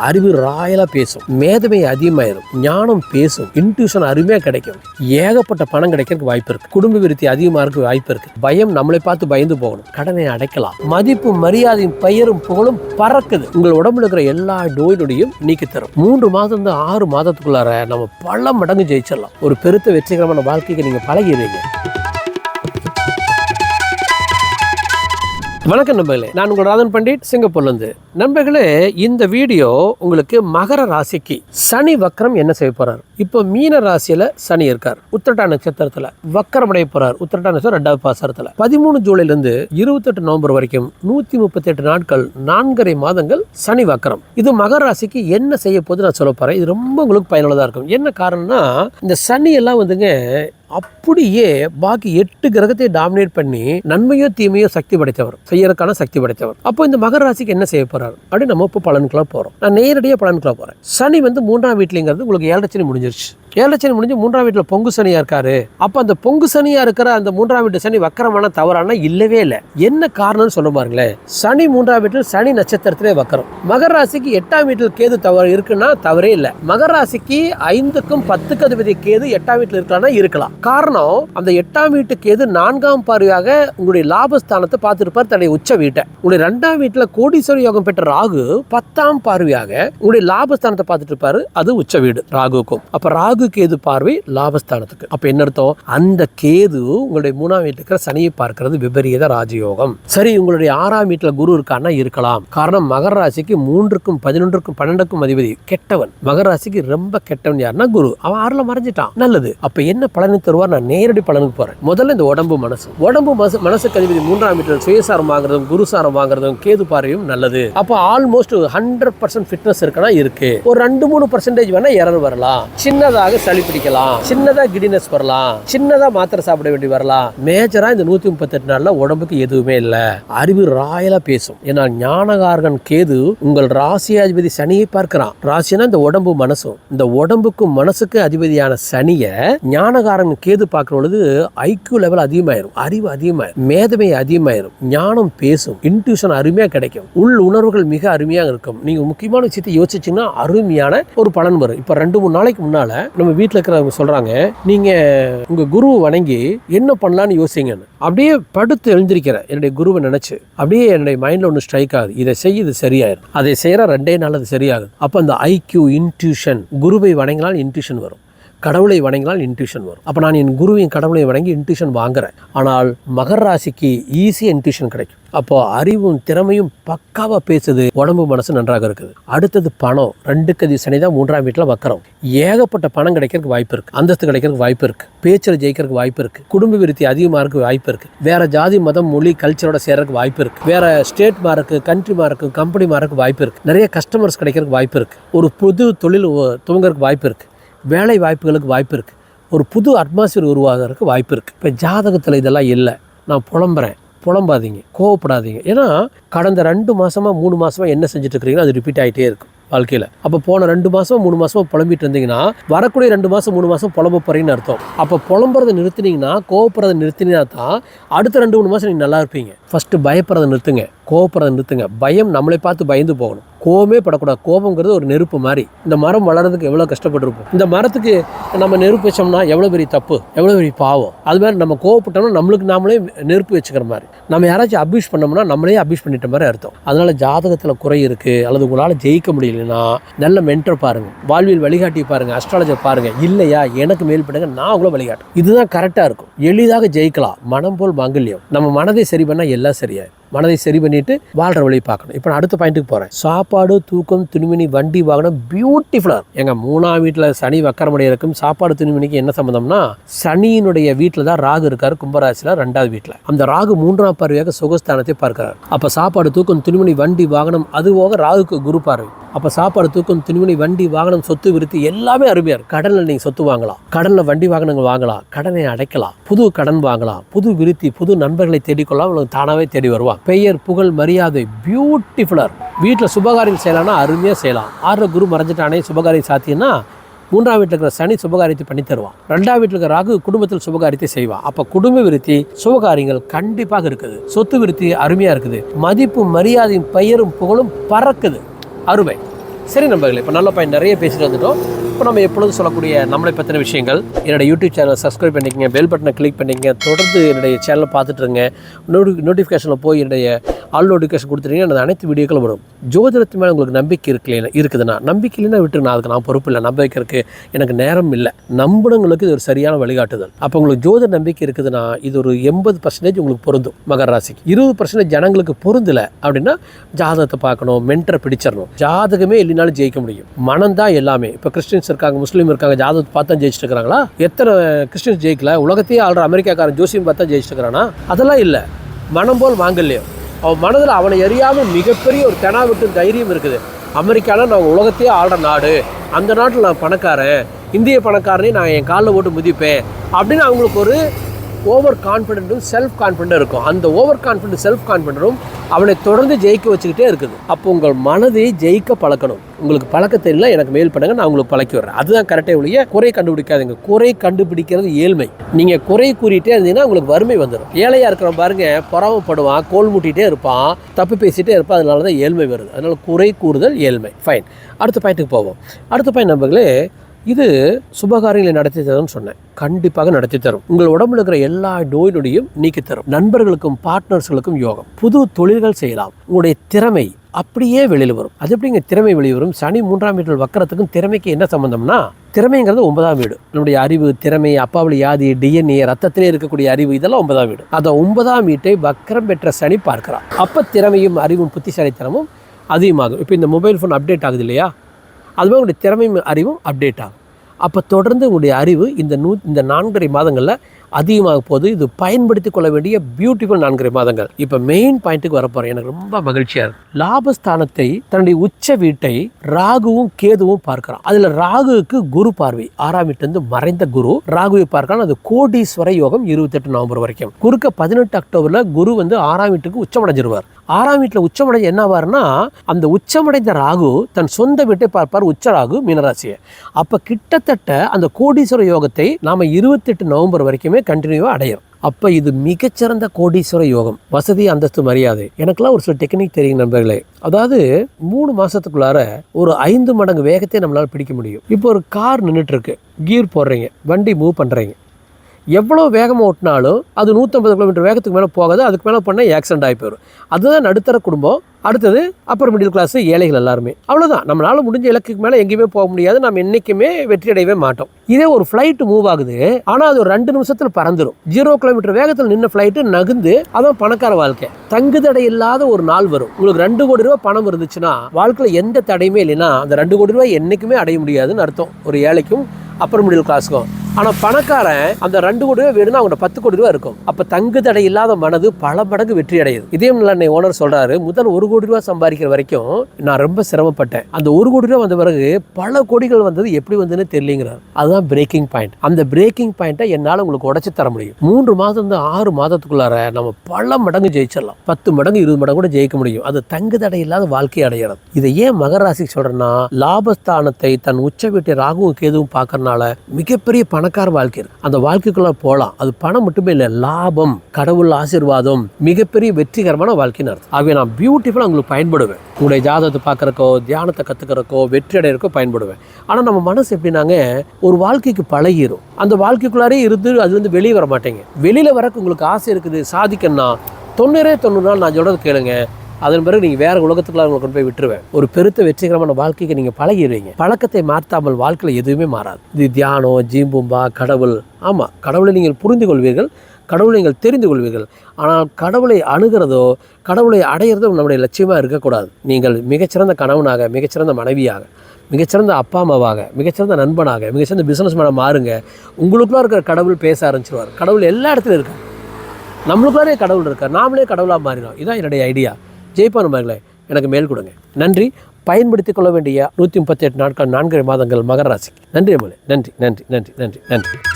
அறிவு ராயலாக பேசும். மேதமை அதிகமாயிரும். ஞானம் பேசும். இன்ட்யூஷன் அருமையாக கிடைக்கும். ஏகப்பட்ட பணம் கிடைக்கிறதுக்கு வாய்ப்பு இருக்கு. குடும்ப விருத்தி அதிகமாக இருக்க வாய்ப்பு இருக்கு. பயம் நம்மளை பார்த்து பயந்து போகணும். கடனை அடைக்கலாம். மதிப்பு மரியாதையும் பெயரும் புகழும் பறக்குது. உங்கள் உடம்புல இருக்கிற எல்லா நோயினுடையும் நீக்கி தரும் மூன்று மாதம் தான் ஆறு மாதத்துக்குள்ளார நம்ம பல மடங்கு ஜெயிச்சிடலாம். ஒரு பெருத்த வெற்றிகரமான வாழ்க்கைக்கு நீங்கள் பழகிடுவீங்க வணக்கம் நண்பர்களே நான் உங்கள் ராதன் பண்டிட் சிங்கப்பூர்லேருந்து. நண்பர்களே இந்த வீடியோ உங்களுக்கு மகர ராசிக்கு சனி வக்கரம் என்ன செய்ய போறார்? இப்போ மீன ராசியில சனி இருக்கார் உத்திரட்டா நட்சத்திரத்துல வக்கரம் அடைய போறார். உத்திரட்டா நட்சத்திரம் ரெண்டாவது பாசரத்துல பதிமூணு ஜூலைல இருந்து இருபத்தெட்டு நவம்பர் வரைக்கும் நூத்தி முப்பத்தி எட்டு நாட்கள் நான்கரை மாதங்கள் சனி வக்கரம் இது மகர ராசிக்கு என்ன செய்ய போகுது நான் சொல்ல போறேன். இது ரொம்ப உங்களுக்கு பயனுள்ளதா இருக்கும். என்ன காரணம்னா இந்த சனி எல்லாம் வந்துங்க அப்படியே பாக்கி எட்டு கிரகத்தை டாமினேட் பண்ணி நன்மையோ தீமையோ சக்தி படைத்தவர். செய்யறதுக்கான சக்தி படைத்தவர். அப்போ இந்த மகர ராசிக்கு என்ன செய்ய போறாரு? அப்படின்னு நம்ம இப்போ பலனுக்குலாம் போறோம். நான் நேரடியாக பலனுக்குலாம் போறேன். சனி வந்து மூன்றாம் வீட்லங்கிறது உங்களுக்கு ஏழரை சனி முடிஞ்சிருச்சு. ஏழரை சனி முடிஞ்சு மூன்றாம் வீட்டில் பொங்கு சனியா இருக்காரு. அப்போ அந்த பொங்கு சனியா இருக்கிற அந்த மூன்றாம் வீட்டு சனி வக்கரமான தவறான இல்லவே இல்லை. என்ன காரணம்னு சொல்ல பாருங்களேன். சனி மூன்றாம் வீட்டில் சனி நட்சத்திரத்திலே வக்கரம். மகர ராசிக்கு எட்டாம் வீட்டில் கேது தவறு இருக்குன்னா தவறே இல்லை. மகர ராசிக்கு ஐந்துக்கும் பத்துக்கு அதிபதி கேது எட்டாம் வீட்டில் இருக்கலாம்னா இருக்கலாம். காரணம் அந்த எட்டாம் வீட்டு கேது நான்காம் பார்வையாக உங்களுடைய லாபஸ்தானத்தை பார்த்துருப்பார் தன்னுடைய உச்ச வீட்டை. உங்களுடைய ரெண்டாம் வீட்டில் கோடீஸ்வர யோகம் பெற்ற ராகு பத்தாம் பார்வையாக உங்களுடைய லாபஸ்தானத்தை பார்த்துட்டு இருப்பாரு. அது உச்ச வீடு ராகுக்கும் அப்ப ராகு கேது பார்வை லாபஸ்தானத்துக்கு. அப்ப என்ன அர்த்தம்? அந்த கேது உங்களுடைய மூணாம் வீட்டில் இருக்கிற சனியை பார்க்கிறது விபரீத ராஜயோகம். சரி உங்களுடைய ஆறாம் வீட்டில் குரு இருக்கான்னா இருக்கலாம். காரணம் மகர ராசிக்கு மூன்றுக்கும் பதினொன்றுக்கும் பன்னெண்டுக்கும் அதிபதி கெட்டவன். மகர ராசிக்கு ரொம்ப கெட்டவன் யாருன்னா குரு. அவன் ஆறுல மறைஞ்சிட்டான். நல்லது. அப்ப என்ன பலனை தருவார்? நான் நேரடி பலனுக்கு போறேன். முதல்ல இந்த உடம்பு மனசு. உடம்பு மனசு மனசுக்கு அதிபதி மூன்றாம் வீட்டில் சுயசாரம் வாங்குறதும் குருசாரம் வாங்குறதும் கேது பார்வையும் நல்லது. அப்போ ஆல்மோஸ்ட் ஹண்ட்ரட் பர்சன்ட் ஃபிட்னஸ் இருக்குன்னா இருக்கு. ஒரு ரெண்டு மூணு பர்சன்டேஜ் வேணா எரர் வரலாம். சின்னதாக சளி பிடிக்கலாம். சின்னதா கிடினஸ் வரலாம். சின்னதா மாத்திரை சாப்பிட வேண்டி வரலாம். மேஜரா இந்த நூத்தி முப்பத்தெட்டு நாள்ல உடம்புக்கு எதுவுமே இல்ல. அறிவு ராயலா பேசும். ஏன்னா ஞானகாரகன் கேது உங்கள் ராசியாதிபதி சனியை பார்க்கிறான். ராசினா இந்த உடம்பு மனசும். இந்த உடம்புக்கும் மனசுக்கு அதிபதியான சனிய ஞானகாரன் கேது பார்க்கிற பொழுது ஐக்கியூ லெவல் அதிகமாயிரும். அறிவு அதிகமாயிரும். மேதமை அதிகமாயிரும். ஞானம் பேசும். இன்ட்யூஷன் அருமையா கிடைக்கும். உள் உணர்வுகள் மிக அருமையாக இருக்கும். நீங்க முக்கியமான விஷயத்தை யோசிச்சீங்கன்னா அருமையான ஒரு பலன் வரும். இப்ப ரெண்டு மூணு நாளைக்கு முன்னால நம்ம வீட்டில் இருக்கிறவங்க சொல்கிறாங்க நீங்கள் உங்கள் குருவை வணங்கி என்ன பண்ணலான்னு யோசிங்கன்னு அப்படியே படுத்து எழுந்திருக்கிறேன் என்னுடைய குருவை நினச்சி அப்படியே என்னுடைய மைண்டில் ஒன்று ஸ்ட்ரைக் ஆகுது. இதை செய்ய இது சரியாயிடும் அதை செய்கிற ரெண்டே நாள் அது சரியாகுது. அப்போ அந்த ஐக்கியூ இன்ட்யூஷன் குருவை வணங்கினால் இன்ட்யூஷன் வரும். கடவுளை வணங்கினால் இன்ட்யூஷன் வரும். அப்போ நான் என் குருவின் கடவுளை வணங்கி இன்ட்யூஷன் வாங்குறேன். ஆனால் மகர ராசிக்கு ஈஸியாக இன்ட்யூஷன் கிடைக்கும். அப்போ அறிவும் திறமையும் பக்காவாக பேசுது. உடம்பு மனசு நன்றாக இருக்குது. அடுத்தது பணம். ரெண்டு கதி சனி தான் மூன்றாம் வீட்டில் வக்கரம். ஏகப்பட்ட பணம் கிடைக்கிறதுக்கு வாய்ப்பு இருக்கு. அந்தஸ்து கிடைக்கிறதுக்கு வாய்ப்பு இருக்கு. பேச்சில் ஜெயிக்கிறதுக்கு வாய்ப்பு இருக்கு. குடும்ப விருத்தி அதிகமாக இருக்க வாய்ப்பு இருக்கு. வேற ஜாதி மதம் மொழி கல்ச்சரோட சேர்றதுக்கு வாய்ப்பு இருக்கு. வேற ஸ்டேட் மாருக்கு கண்ட்ரி மாருக்கு கம்பெனி மாருக்கு வாய்ப்பு இருக்கு. நிறைய கஸ்டமர்ஸ் கிடைக்கிறதுக்கு வாய்ப்பு இருக்கு. ஒரு புது தொழில் உ- வாய்ப்பு இருக்கு. வேலை வாய்ப்புகளுக்கு வாய்ப்பு இருக்குது ஒரு புது அட்மாஸ்பியர் உருவாகிறதுக்கு வாய்ப்பு இருக்குது இப்போ ஜாதகத்தில் இதெல்லாம் இல்லை. நான் புலம்புறேன். புலம்பாதீங்க. கோவப்படாதீங்க. ஏன்னா கடந்த ரெண்டு மாதமாக மூணு மாதமாக என்ன செஞ்சுட்டு இருக்கிறீங்களோ அது ரிப்பீட் ஆகிட்டே இருக்கும் வாழ்க்கையில். அப்போ போன ரெண்டு மாதம் மூணு மாதமாக புலம்பிட்டு இருந்தீங்கன்னா வரக்கூடிய ரெண்டு மாதம் மூணு மாதம் புலம்ப போகிறீங்கன்னு அர்த்தம். அப்போ புலம்புறதை நிறுத்தினீங்கன்னா கோவப்படுறதை நிறுத்தினா தான் அடுத்த ரெண்டு மூணு மாதம் நீங்கள் நல்லா இருப்பீங்க. ஃபஸ்ட்டு பயப்படுறதை நிறுத்துங்க. கோவப்படுறதை நிறுத்துங்க. பயம் நம்மளை பார்த்து பயந்து போகணும். கோவமே படக்கூடாது. கோபங்கிறது ஒரு நெருப்பு மாதிரி. இந்த மரம் வளர்றதுக்கு எவ்வளோ கஷ்டப்பட்டுருப்போம். இந்த மரத்துக்கு நம்ம நெருப்பு வச்சோம்னா எவ்வளோ பெரிய தப்பு? எவ்வளோ பெரிய பாவம்? அது மாதிரி நம்ம கோவப்பட்டோம்னா நம்மளுக்கு நாமளே நெருப்பு வச்சுக்கிற மாதிரி. நம்ம யாராச்சும் அபியூஸ் பண்ணோம்னா நம்மளே அபியூஸ் பண்ணிட்ட மாதிரி அர்த்தம். அதனால ஜாதகத்தில் குறை இருக்கு. அல்லது உங்களால் ஜெயிக்க முடியலன்னா நல்ல மென்டர் பாருங்க. வாழ்வியல் வழிகாட்டி பாருங்க. அஸ்ட்ராலஜர் பாருங்க. இல்லையா? எனக்கு மேல் பண்ணுங்க நான் உங்களை வழிகாட்டும் இதுதான் கரெக்டாக இருக்கும். எளிதாக ஜெயிக்கலாம். மனம் போல் மாங்கல்யம். நம்ம மனதை சரி பண்ணால் எல்லாம் சரியாயிடும் மனதை சரி பண்ணிட்டு வாழ்கிற வழியை பார்க்கணும். இப்போ நான் அடுத்த பாயிண்ட்டுக்கு போகிறேன் சாப்பாடு தூக்கம் துணிமணி வண்டி வாகனம் பியூட்டிஃபுல்லாக எங்கள் மூணாம் வீட்டில் சனி வக்கரமடை இருக்கும். சாப்பாடு துணிமணிக்கு என்ன சம்மந்தம்னா சனியினுடைய வீட்டில் தான் ராகு இருக்கார் கும்பராசியில் ரெண்டாவது வீட்டில் அந்த ராகு மூன்றாம் பார்வையாக சுகஸ்தானத்தை பார்க்கிறார். அப்போ சாப்பாடு தூக்கம் துணிமணி வண்டி வாகனம் அது போக ராகுக்கு குரு பார்வை. அப்போ சாப்பாடு தூக்கம் துணிமணி வண்டி வாகனம் சொத்து விருத்தி எல்லாமே அருமையாக இருக்கும். கடனில் நீங்கள் சொத்து வாங்கலாம். கடனில் வண்டி வாகனங்கள் வாங்கலாம். கடனை அடைக்கலாம். புது கடன் வாங்கலாம். புது விருத்தி புது நண்பர்களை தேடிக்கொள்ளலாம். உங்களுக்கு தானாகவே தேடி வருவாங்க. பெயர் புகழ் மரியாதை பியூட்டிஃபுல்லாக இருக்கும். வீட்டில் சுபகாரியம் செய்யலாம்னா அருமையாக செய்யலாம். ஆறுல குரு மறைஞ்சிட்டானே சுபகாரியம் சாத்தியன்னா மூன்றாம் வீட்டில் இருக்கிற சனி சுபகாரியத்தை பண்ணி தருவான். ரெண்டாம் வீட்டில் இருக்கிற ராகு குடும்பத்தில் சுபகாரியத்தை செய்வான் அப்போ குடும்ப விருத்தி சுபகாரியங்கள் கண்டிப்பாக இருக்குது. சொத்து விருத்தி அருமையாக இருக்குது. மதிப்பும் மரியாதையும் பெயரும் புகழும் பறக்குது. அருமை. சரி நண்பர்களே இப்போ நல்ல பையன் நிறைய பேசிட்டு வந்துட்டோம். இப்போ நம்ம எப்பொழுதும் சொல்லக்கூடிய நம்மளை பற்றின விஷயங்கள் என்னோடய யூடியூப் சேனலை சப்ஸ்கிரைப் பண்ணிக்கங்க பெல் பட்டனை கிளிக் பண்ணிக்கங்க தொடர்ந்து என்னுடைய சேனலை பார்த்துட்டு இருங்க. நோட்டி நோட்டிஃபிகேஷனில் போய் என்னுடைய ஆல் நோட்டிஃபிகேஷன் கொடுத்துட்டீங்கன்னா எனது அனைத்து வீடியோக்களும் வரும். ஜோதிடத்து மேலே உங்களுக்கு நம்பிக்கை இருக்குல்ல இருக்குதுன்னா நம்பிக்கை இல்லைன்னா விட்டு அதுக்கு நான் பொறுப்பு இல்லை. நம்ப வைக்கிறதுக்கு எனக்கு நேரம் இல்லை. நம்புனவங்களுக்கு இது ஒரு சரியான வழிகாட்டுதல். அப்போ உங்களுக்கு ஜோதிட நம்பிக்கை இருக்குதுன்னா இது ஒரு எண்பது பர்சன்டேஜ் உங்களுக்கு பொருந்தும் மகர ராசிக்கு இருபது பர்சன்டேஜ் ஜனங்களுக்கு பொருந்தலை அப்படின்னா ஜாதகத்தை பார்க்கணும் மென்டரை பிடிச்சிடணும். ஜாதகமே இல்லைனாலும் ஜெயிக்க முடியும். மனம் தான் எல்லாமே. இப்போ கிறிஸ்டின்ஸ் இருக்காங்க முஸ்லீம் இருக்காங்க ஜாதகத்தை பார்த்தா ஜெயிச்சுட்டு இருக்கிறாங்களா எத்தனை கிறிஸ்டின்ஸ் ஜெயிக்கல? உலகத்தையே ஆள்ற அமெரிக்காக்காரன் ஜோசியம் பார்த்தா ஜெயிச்சுட்டு இருக்கிறானா அதெல்லாம் இல்லை. மனம் போல் வாங்கலையோ? அவன் மனதில் அவனை எறியாமல் மிகப்பெரிய ஒரு தெனாவிட்டு தைரியம் இருக்குது. அமெரிக்காவில் நான் உலகத்தையே ஆள்ற நாடு. அந்த நாட்டில் நான் பணக்காரன். இந்திய பணக்காரனே நான் என் காலில் போட்டு முதிப்பேன். அப்படின்னு அவங்களுக்கு ஒரு ஓவர் கான்ஃபிடென்ட்டும் செல்ஃப் கான்ஃபிடென்ட்டும் இருக்கும். அந்த ஓவர் கான்ஃபிடென்ட் செல்ஃப் கான்ஃபிடென்ட்டும் அவனை தொடர்ந்து ஜெயிக்க வச்சுக்கிட்டே இருக்குது. அப்போ உங்கள் மனதை ஜெயிக்க பழக்கணும். உங்களுக்கு பழக்க தெரியல எனக்கு மேல் பண்ணுங்க நான் உங்களுக்கு பழக்கி விடுறேன். அதுதான் கரெக்டே ஒழிய குறை கண்டுபிடிக்காதீங்க. குறை கண்டுபிடிக்கிறது ஏழ்மை. நீங்கள் குறை கூறிட்டே இருந்தீங்கன்னா உங்களுக்கு வறுமை வந்துடும் ஏழையாக இருக்கிறவன் பாருங்க பொறாமப்படுவான் கோல் மூட்டிகிட்டே இருப்பான் தப்பு பேசிகிட்டே இருப்பான் அதனால தான் ஏழ்மை வருது. அதனால குறை கூறுதல் ஏழ்மை. ஃபைன் அடுத்த பாயிண்ட்டுக்கு போவோம். அடுத்த பாயிண்ட் நம்பர்களே இது சுபகாரியங்களை நடத்தி தரும்னு சொன்னேன். கண்டிப்பாக நடத்தி தரும். உங்கள் உடம்புல இருக்கிற எல்லா நோய் நொடியும் நீக்கி தரும். நண்பர்களுக்கும் பார்ட்னர்ஸ்களுக்கும் யோகம். புது தொழில்கள் செய்யலாம். உங்களுடைய திறமை அப்படியே வெளியில் வரும். அது எப்படிங்க திறமை வெளியே வரும்? சனி மூன்றாம் வீட்டில் வக்கரத்துக்கும் திறமைக்கு என்ன சம்பந்தம்னா திறமைங்கிறது ஒன்பதாம் வீடு. நம்முடைய அறிவு திறமை அப்பாவளி யாதி டிஎன்ஏ ரத்தத்திலே இருக்கக்கூடிய அறிவு இதெல்லாம் ஒன்பதாம் வீடு. அந்த ஒன்பதாம் வீட்டை வக்கரம் பெற்ற சனி பார்க்கிறார். அப்போ திறமையும் அறிவும் புத்திசாலித்தனமும் அதிகமாகும். இப்போ இந்த மொபைல் ஃபோன் அப்டேட் ஆகுது இல்லையா? அதுவே உங்களுடைய திறமையும் அறிவும் அப்டேட் ஆகும். அப்போ தொடர்ந்து உங்களுடைய அறிவு இந்த நூ இந்த நான்கரை மாதங்களில் அதிகமாக போகுது. இது பயன்படுத்தி கொள்ள வேண்டிய பியூட்டிஃபுல் நான்கரை மாதங்கள். இப்போ மெயின் பாயிண்ட்டுக்கு வரப்போகிறேன் எனக்கு ரொம்ப மகிழ்ச்சியாக இருக்கு. லாபஸ்தானத்தை தன்னுடைய உச்ச வீட்டை ராகுவும் கேதுவும் பார்க்கிறான். அதில் ராகுவுக்கு குரு பார்வை. ஆறாம் வீட்டிலிருந்து மறைந்த குரு. ராகுவை பார்க்கலாம் அது கோடீஸ்வர யோகம் இருபத்தெட்டு நவம்பர் வரைக்கும். குறுக்க பதினெட்டு அக்டோபரில் குரு வந்து ஆறாம் வீட்டுக்கு உச்சமடைஞ்சிருவார். ஆறாம் வீட்டில் உச்சமடைஞ்ச என்ன ஆவார்னா அந்த உச்சமடைந்த ராகு தன் சொந்த வீட்டை பார்ப்பார் உச்ச ராகு மீனராசியை. அப்போ கிட்டத்தட்ட அந்த கோடீஸ்வர யோகத்தை நாம் இருபத்தெட்டு நவம்பர் வரைக்குமே கண்டினியூவாக அடையும் அப்போ இது மிகச்சிறந்த கோடீஸ்வர யோகம். வசதி அந்தஸ்து மரியாதை. எனக்கெல்லாம் ஒரு சில டெக்னிக் தெரியும் நண்பர்களே. அதாவது மூணு மாதத்துக்குள்ளார ஒரு ஐந்து மடங்கு வேகத்தை நம்மளால் பிடிக்க முடியும். இப்போ ஒரு கார் நின்றுட்டு இருக்கு. கீர் போடுறீங்க. வண்டி மூவ் பண்ணுறீங்க எவ்வளோ வேகமாக ஓட்டினாலும் அது நூற்றம்பது கிலோமீட்டர் வேகத்துக்கு மேலே போகாது அதுக்கு மேலே பண்ணால் ஆக்சிடென்ட் ஆகி போயிடும் அதுதான் நடுத்தர குடும்பம். அடுத்தது அப்பர் மிடில் கிளாஸ் ஏழைகள் எல்லாருமே. அவ்வளோதான் நம்மளால் முடிஞ்ச இலக்குக்கு மேலே எங்கேயுமே போக முடியாது. நம்ம என்றைக்குமே வெற்றி அடையவே மாட்டோம். இதே ஒரு ஃப்ளைட்டு மூவ் ஆகுது. ஆனால் அது ஒரு ரெண்டு நிமிஷத்தில் பறந்துடும் ஜீரோ கிலோமீட்டர் வேகத்தில் நின்ன ஃப்ளைட்டு நகுந்து அதான் பணக்கார வாழ்க்கை. தங்கு தடை இல்லாத ஒரு நாள் வரும். உங்களுக்கு ரெண்டு கோடி ரூபா பணம் இருந்துச்சுன்னா வாழ்க்கையில் எந்த தடையுமே இல்லைன்னா அந்த ரெண்டு கோடி ரூபாய் என்றைக்குமே அடைய முடியாதுன்னு அர்த்தம். ஒரு ஏழைக்கும் அப்பர் மிடில் கிளாஸுக்கும் ஆனால் பணக்காரன் அந்த ரெண்டு கோடி ரூபாய் வேணும்னா அவங்களோட பத்து கோடி ரூபாய் இருக்கும். அப்போ தங்கு தடை இல்லாத மனது பல மடங்கு வெற்றி அடையுது. இதே நிலை ஓனர் சொல்கிறாரு முதல் ஒரு கோடி ரூபாய் சம்பாதிக்கிற வரைக்கும் நான் ரொம்ப சிரமப்பட்டேன். அந்த ஒரு கோடி ரூபாய் வந்த பிறகு பல கோடிகள் வந்தது எப்படி வந்ததுன்னு தெரியலங்கிறார். அதுதான் பிரேக்கிங் பாயிண்ட் அந்த பிரேக்கிங் பாயிண்ட்டை என்னால் உங்களுக்கு உடச்சி தர முடியும். மூன்று மாதம் இருந்து ஆறு மாதத்துக்குள்ளார நம்ம பல மடங்கு ஜெயிச்சிடலாம். பத்து மடங்கு இருபது மடங்கு கூட ஜெயிக்க முடியும். அது தங்கு தடை இல்லாத வாழ்க்கை அடையிறது இதை ஏன் மகராசிக்கு சொல்கிறேன்னா லாபஸ்தானத்தை தன் உச்ச வீட்டை ராகுவும் கேதுவும் பார்க்கறனால மிகப்பெரிய பணக்கார வாழ்க்கை இருக்கு அந்த வாழ்க்கைக்குள்ள போகலாம் அது பணம் மட்டுமே இல்லை லாபம் கடவுள் ஆசீர்வாதம் மிகப்பெரிய வெற்றிகரமான வாழ்க்கைன்னு அர்த்தம். ஆகவே நான் பியூட்டிஃபுல்லாக உங்களுக்கு பயன்படுவேன். உங்களுடைய ஜாதகத்தை பார்க்குறக்கோ தியானத்தை கற்றுக்கிறக்கோ வெற்றி அடையிறக்கோ பயன்படுவேன். ஆனால் நம்ம மனசு எப்படின்னாங்க ஒரு வாழ்க்கைக்கு பழகிரும். அந்த வாழ்க்கைக்குள்ளாரே இருந்து அதுலேருந்து வெளியே வர மாட்டேங்க. வெளியில் வரக்கு உங்களுக்கு ஆசை இருக்குது சாதிக்கணும்னா தொண்ணூறே தொண்ணூறு நாள் நான் சொல்கிறது கேளுங்க. அதன் பிறகு நீங்கள் வேறு உலகத்துக்குள்ள உங்களை கொண்டு போய் விட்டுருவேன். ஒரு பெருத்த வெற்றிகரமான வாழ்க்கைக்கு நீங்கள் பழகிடுவீங்க. பழக்கத்தை மாற்றாமல் வாழ்க்கையில் எதுவுமே மாறாது. இது தியானம் ஜீம்பும்பா கடவுள். ஆமாம் கடவுளை நீங்கள் புரிந்து கொள்வீர்கள் கடவுளை நீங்கள் தெரிந்து கொள்வீர்கள் ஆனால் கடவுளை அணுகிறதோ கடவுளை அடையிறதோ நம்முடைய லட்சியமாக இருக்கக்கூடாது. நீங்கள் மிகச்சிறந்த கணவனாக மிகச்சிறந்த மனைவியாக மிகச்சிறந்த அப்பா அம்மாவாக மிகச்சிறந்த நண்பனாக மிகச்சிறந்த பிஸ்னஸ் மேனாக மாறுங்க. உங்களுக்குள்ள இருக்கிற கடவுள் பேச ஆரம்பிச்சிருவார். கடவுள் எல்லா இடத்துலையும் இருக்கார். நம்மளுக்குள்ளே கடவுள் இருக்கார். நாமளே கடவுளாக மாறினோம் இதுதான் என்னுடைய ஐடியா ஜெயிப்பான் மகளே எனக்கு மேல் கொடுங்க. நன்றி. பயன்படுத்திக் கொள்ள வேண்டிய நூற்றி முப்பத்தி எட்டு நாட்கள் நான்கரை மாதங்கள் மகராசி நன்றி மகளே நன்றி நன்றி நன்றி நன்றி நன்றி.